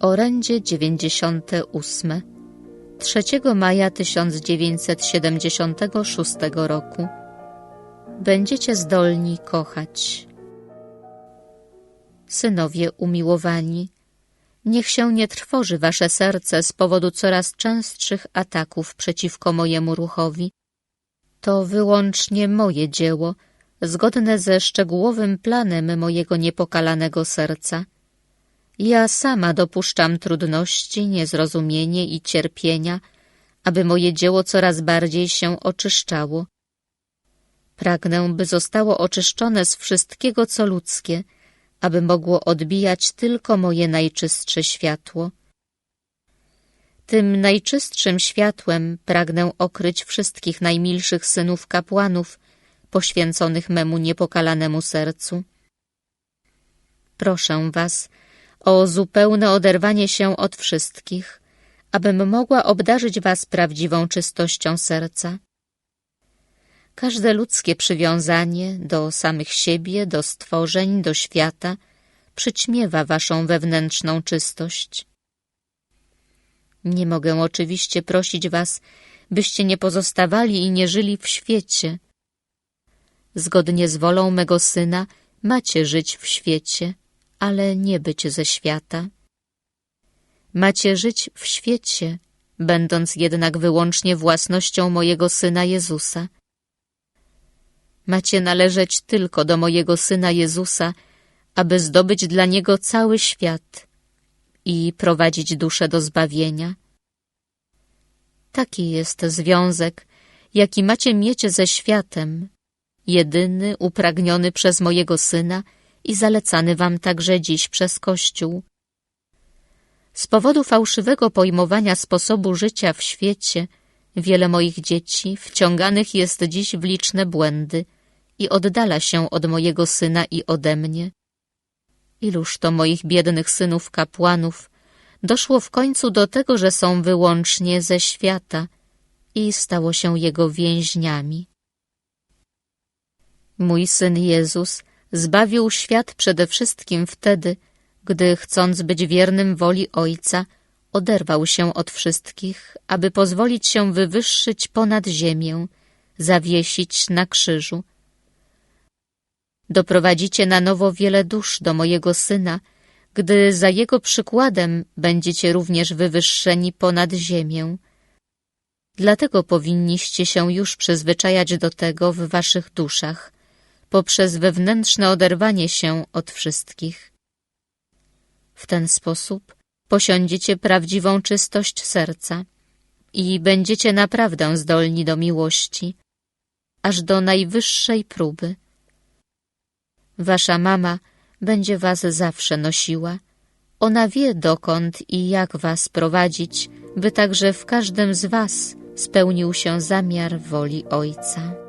Orędzie 98 3 maja 1976 roku Będziecie zdolni kochać. Synowie umiłowani, niech się nie trwoży wasze serce z powodu coraz częstszych ataków przeciwko mojemu ruchowi. To wyłącznie moje dzieło, zgodne ze szczegółowym planem mojego niepokalanego serca. Ja sama dopuszczam trudności, niezrozumienie i cierpienia, aby moje dzieło coraz bardziej się oczyszczało. Pragnę, by zostało oczyszczone z wszystkiego, co ludzkie, aby mogło odbijać tylko moje najczystsze światło. Tym najczystszym światłem pragnę okryć wszystkich najmilszych synów kapłanów, poświęconych memu niepokalanemu sercu. Proszę was o zupełne oderwanie się od wszystkich, abym mogła obdarzyć was prawdziwą czystością serca. Każde ludzkie przywiązanie do samych siebie, do stworzeń, do świata przyćmiewa waszą wewnętrzną czystość. Nie mogę oczywiście prosić was, byście nie pozostawali i nie żyli w świecie. Zgodnie z wolą mego syna macie żyć w świecie, ale nie być ze świata. Macie żyć w świecie, będąc jednak wyłącznie własnością mojego syna Jezusa. Macie należeć tylko do mojego syna Jezusa, aby zdobyć dla niego cały świat i prowadzić duszę do zbawienia. Taki jest związek, jaki macie mieć ze światem, jedyny, upragniony przez mojego Syna i zalecany wam także dziś przez Kościół. Z powodu fałszywego pojmowania sposobu życia w świecie, wiele moich dzieci wciąganych jest dziś w liczne błędy i oddala się od mojego Syna i ode mnie. Iluż to moich biednych synów kapłanów doszło w końcu do tego, że są wyłącznie ze świata i stało się jego więźniami. Mój Syn Jezus zbawił świat przede wszystkim wtedy, gdy, chcąc być wiernym woli Ojca, oderwał się od wszystkich, aby pozwolić się wywyższyć ponad ziemię, zawiesić na krzyżu. Doprowadzicie na nowo wiele dusz do mojego Syna, gdy za Jego przykładem będziecie również wywyższeni ponad ziemię. Dlatego powinniście się już przyzwyczajać do tego w waszych duszach – poprzez wewnętrzne oderwanie się od wszystkich. W ten sposób posiądziecie prawdziwą czystość serca i będziecie naprawdę zdolni do miłości, aż do najwyższej próby. Wasza mama będzie was zawsze nosiła. Ona wie dokąd i jak was prowadzić, by także w każdym z was spełnił się zamiar woli Ojca.